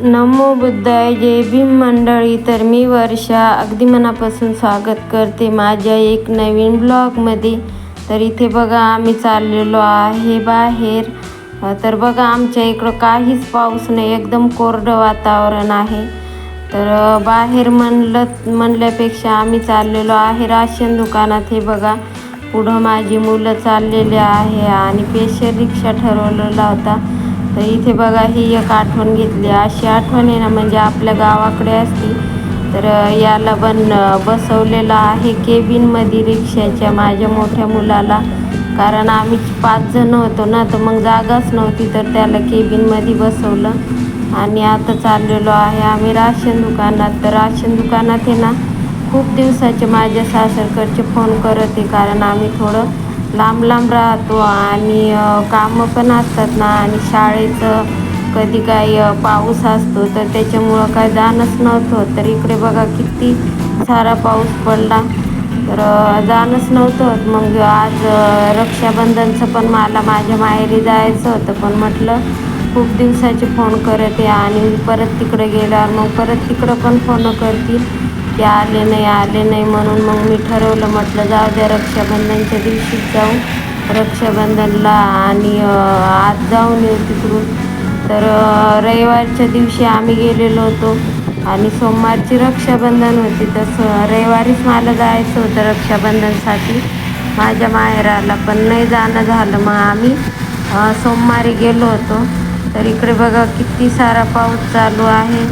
नमो बुद्धाय जय भीम मंडळी. तर मी वर्षा अगदी मनापासून स्वागत करते माझ्या एक नवीन ब्लॉगमध्ये. तर इथे बघा आम्ही चाललेलो आहे बाहेर. तर बघा आमच्या इकडं काहीच पाऊस नाही एकदम कोरडं वातावरण आहे. तर बाहेर म्हणलं म्हणल्यापेक्षा आम्ही चाललेलो आहे राशन दुकानात. हे बघा पुढं माझी मुलं चाललेली आहे आणि पेशल रिक्षा ठरवलेला होता. तर इथे बघा ही एक आठवण घेतली. अशी आठवण आहे ना म्हणजे आपल्या गावाकडे असती तर याला पण बसवलेलं आहे केबिनमध्ये रिक्षाच्या माझ्या मोठ्या मुलाला. कारण आम्ही पाच जण होतो ना तर मग जागाच नव्हती तर त्याला केबिनमध्ये बसवलं. आणि आता चाललेलो आहे आम्ही राशन दुकानात. तर राशन दुकानात आहे ना खूप दिवसाचे माझ्या सासरकडचे फोन करत आहे कारण आम्ही थोडं लांब लांब राहतो आणि कामं पण असतात ना आणि शाळेचं कधी काही पाऊस असतो तर त्याच्यामुळं काय जाणंच नव्हतं. तर इकडे बघा किती सारा पाऊस पडला. तर जाणंच नव्हतं. मग आज रक्षाबंधनचं पण मला माझ्या माहेरी जायचं होतं. पण म्हटलं खूप दिवसाचे फोन करते आणि परत तिकडे गेल्यावर मग परत तिकडं पण फोन करतील. की आले नाही आले नाही म्हणून मग मी ठरवलं म्हटलं जाऊ द्या रक्षाबंधनच्या दिवशीच जाऊ. रक्षाबंधनला आणि आज जाऊन येऊ तिकडून. तर रविवारच्या दिवशी आम्ही गेलेलो होतो आणि सोमवारची रक्षाबंधन होती. तसं रविवारीच मला जायचं होतं रक्षाबंधनसाठी. माझ्या माहेराला पण नाही जाणं झालं. मग आम्ही सोमवारी गेलो होतो. तर इकडे बघा किती सारा पाऊस चालू आहे.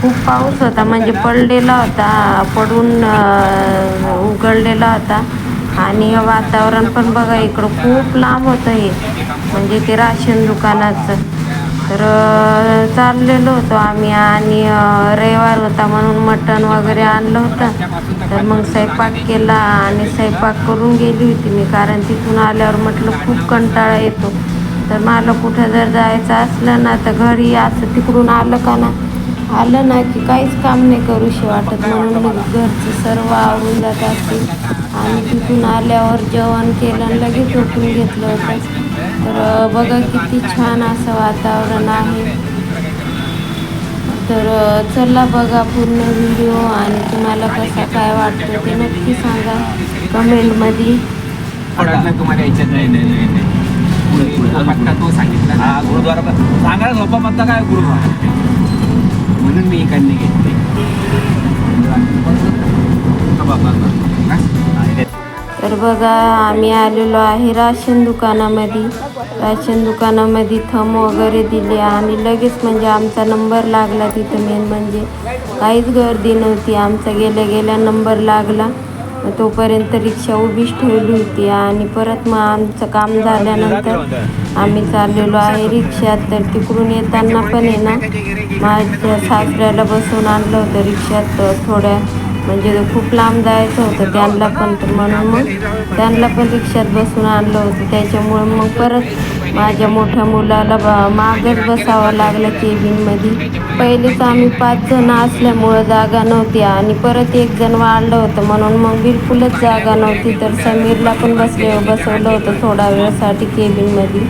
खूप पाऊस होता. म्हणजे पडलेला होता पडून उघडलेला होता. आणि वातावरण पण बघा इकडं खूप लांब होतं हे. म्हणजे ते राशन दुकानाचं. तर चाललेलो होतो आम्ही आणि रविवार होता म्हणून मटण वगैरे आणलं होतं. तर मग स्वयंपाक केला आणि स्वयंपाक करून गेली होती मी कारण तिथून आल्यावर म्हटलं खूप कंटाळा येतो. तर मला कुठं जर जायचं असलं ना तर घरी असं तिकडून आलं का ना आलं ना की काहीच काम नाही करूशी वाटत. म्हणून मी घरचं सर्व आवरून जात असते. आणि तिथून आल्यावर जेवण केलं आणि लगेच झोपून घेतलं होतं. तर बघा किती छान असं वातावरण आहे. तर चला बघा पूर्ण व्हिडिओ आणि तुम्हाला कसा काय वाटतो ते नक्की सांगा कमेंटमध्ये. तुम्हाला याच्यात. नाही नाही नाही नाही. पत्ता तो सांगितला गुरुद्वारा झोपा म्हणता काय गुरुद्वारा? म्हणून मी इकडनं घेतले तर बघा आम्ही आलेलो आहे राशन दुकानामध्ये. राशन दुकानामध्ये थंब वगैरे दिले आणि लगेच म्हणजे आमचा नंबर लागला तिथं मेन म्हणजे. काहीच गर्दी नव्हती. आमचा गेल्या गेल्या नंबर लागला. तोपर्यंत रिक्षा उभीच ठेवली होती आणि परत मग आमचं काम झाल्यानंतर आम्ही चाललेलो आहे रिक्षात तर तिकडून येताना पण आहे ना माझ्या सासऱ्याला बसवून आणलं होतं रिक्षात थोड्या म्हणजे खूप लांब जायचं होतं त्यांना पण. म्हणून मग त्यांना पण रिक्षात बसून आणलं होतं. त्याच्यामुळे मग परत माझ्या मोठ्या मुलाला मागच बसावं लागलं केबिनमध्ये. पहिलेच आम्ही पाच जण असल्यामुळं जागा नव्हती आणि परत एक जण वाढलं होतं म्हणून मग बिलकुलच जागा नव्हती. तर समीरला पण बसले बसवलं होतं थोडा वेळासाठी केबिनमध्ये.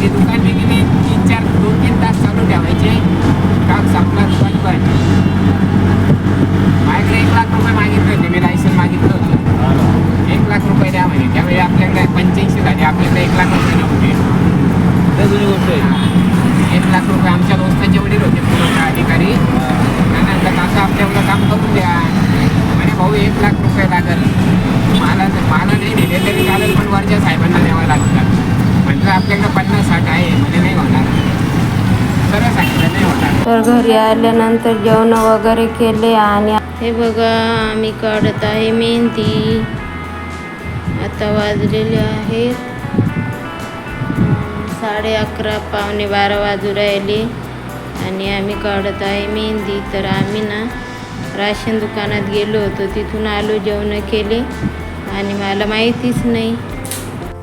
dia tu kan ni घरी आल्यानंतर जेवण वगैरे केले आणि हे बघा आम्ही काढत आहे मेहंदी. आता वाजलेले आहेत साडे अकरा पावणे बारा वाजू राहिले. आणि आम्ही काढत आहे मेहंदी. तर आम्ही ना राशन दुकानात गेलो होतो. तिथून आलो जेवण केले. आणि मला माहितीच नाही.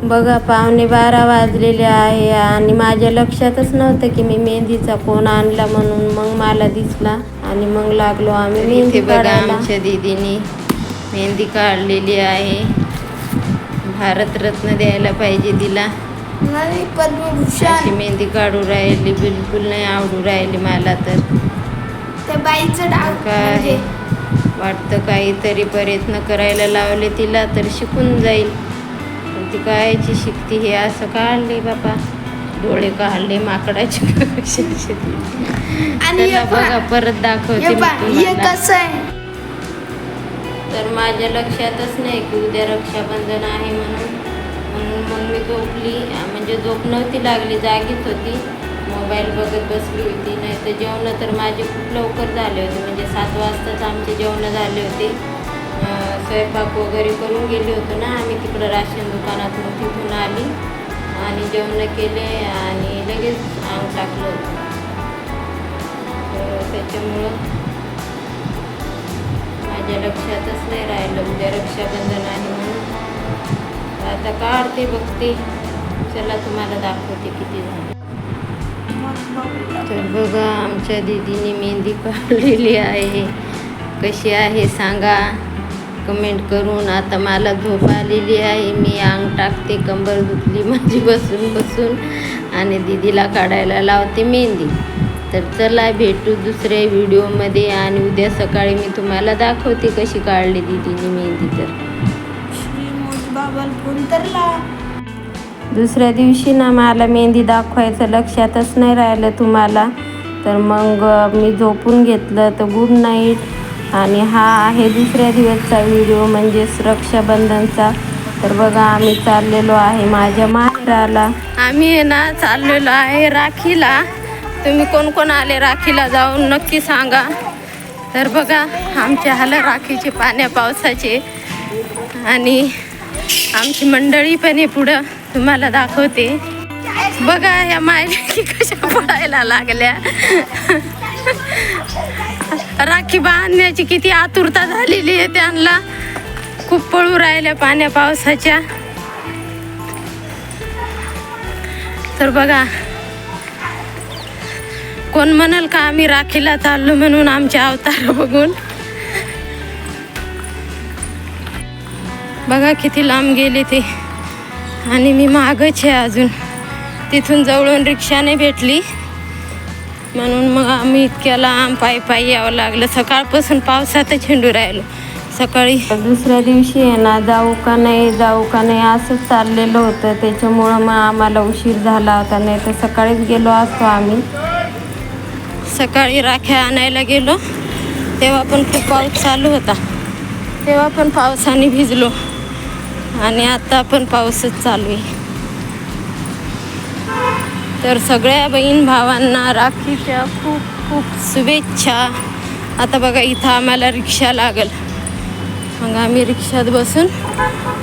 बघा पावणे बारा वाजलेले आहे आणि माझ्या लक्षातच नव्हतं की मी मेहंदीचा कोण आणला म्हणून. मग मला दिसला आणि मग लागलो आम्ही मेहंदी बघा आमच्या दीदीने मेहंदी काढलेली आहे. भारतरत्न द्यायला पाहिजे तिला. मेहंदी काढू राहिली बिलकुल नाही आवडू राहिली मला तर. त्या बाईचं डाव काय म्हणजे. वाटतं काहीतरी प्रयत्न करायला लावले तिला तर शिकून जाईल. ती कायची शिकती हे असं काढले बाबा? डोळे काढले माकडाचे. आणि बघा परत दाखवते. कसं आहे? तर माझ्या लक्षातच नाही की उद्या रक्षाबंधन आहे म्हणून. म्हणून मग मी झोपली. म्हणजे झोप नव्हती लागली जागीच होती. मोबाईल बघत बसली होती. नाही तर जेवणं तर माझे खूप लवकर झाले होते. म्हणजे सात वाजताच आमचे जेवणं झाले होते. स्वयंपाक वगैरे करून गेले होतो ना आम्ही तिकडं राशन दुकानातून तिथून आली आणि जेवणं केले आणि लगेच अंग टाकलं होतं. तर त्याच्यामुळं माझ्या लक्षातच नाही राहिलं उद्या रक्षाबंधन आहे म्हणून. आता काढते बघते? चला तुम्हाला दाखवते किती झालं. तर बघा आमच्या दिदीने मेहंदी काढलेली आहे. कशी आहे सांगा. कमेंट करून आता मला झोप आलेली आहे. मी अंग टाकते कंबर दुखली माझी बसून बसून. आणि दीदीला काढायला लावते मेहंदी. तर चला भेटू दुसऱ्या व्हिडिओमध्ये. आणि उद्या सकाळी मी तुम्हाला दाखवते कशी काढली दीदीने मेहंदी तर. दुसऱ्या दिवशी ना मला मेहंदी दाखवायचं लक्षातच नाही राहिलं तुम्हाला. तर मग मी झोपून घेतलं तर गुड नाईट. आणि हा आहे दुसऱ्या दिवसचा व्हिडिओ म्हणजेच रक्षाबंधनचा. तर बघा आम्ही चाललेलो आहे माझ्या माहेराला. आम्ही आहे ना चाललेलो आहे राखीला. तुम्ही कोण कोण आले राखीला जाऊन नक्की सांगा. तर बघा आमच्या हाल राखीचे पाण्या पावसाचे. आणि आमची मंडळी पण आहे पुढं तुम्हाला दाखवते. बघा या मायलेकी कशा पडायला लागल्या. राखी बांधण्याची किती आतुरता झालेली आहे त्यांना. खूप पळू राहिल्या पाण्या पावसाच्या. तर बघा कोण म्हणाल का आम्ही राखीला चाललो म्हणून आमचे अवतार बघून? बघा किती लांब गेले ते. आणि मी मागच आहे अजून. तिथून जवळून रिक्षाने भेटली. म्हणून मग आम्ही इतक्या लांब पायी पायी यावं लागलं. सकाळपासून पावसातच हिंडू राहिलो. सकाळी दुसऱ्या दिवशी आहे ना जाऊ का नाही जाऊ का नाही असंच चाललेलं होतं. त्याच्यामुळं मग आम्हाला उशीर झाला होता. नाही तर सकाळीच गेलो असतो आम्ही. सकाळी राख्या आणायला गेलो. तेव्हा पण खूप पाऊस चालू होता. तेव्हा पण पावसाने भिजलो. आणि आता पण पाऊसच चालू आहे. तर सगळ्या बहीण भावांना राखीच्या खूप खूप शुभेच्छा. आता बघा इथं आम्हाला रिक्षा लागल. मग आम्ही रिक्षात बसून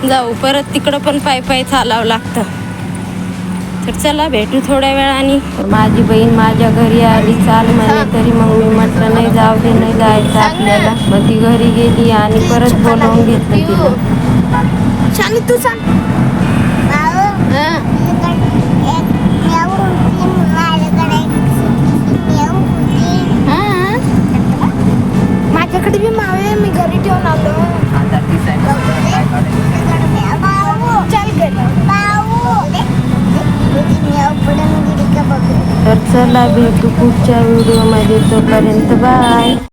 जाऊ. परत तिकडं पण पाय पाय चालावं लागतं. तर चला भेटू थोड्या वेळाने. माझी बहीण माझ्या घरी आली. चाल म्हणे तरी मग मी म्हटलं नाही जाऊ दे नाही जायचं आपल्याला. मग ती घरी गेली आणि परत बोलवून घेतलं तिला. तू सांग. मावे मी घरी ठेवून आलो चल घरी तर चला भेटू पुढच्या व्हिडिओमध्ये तोपर्यंत बाय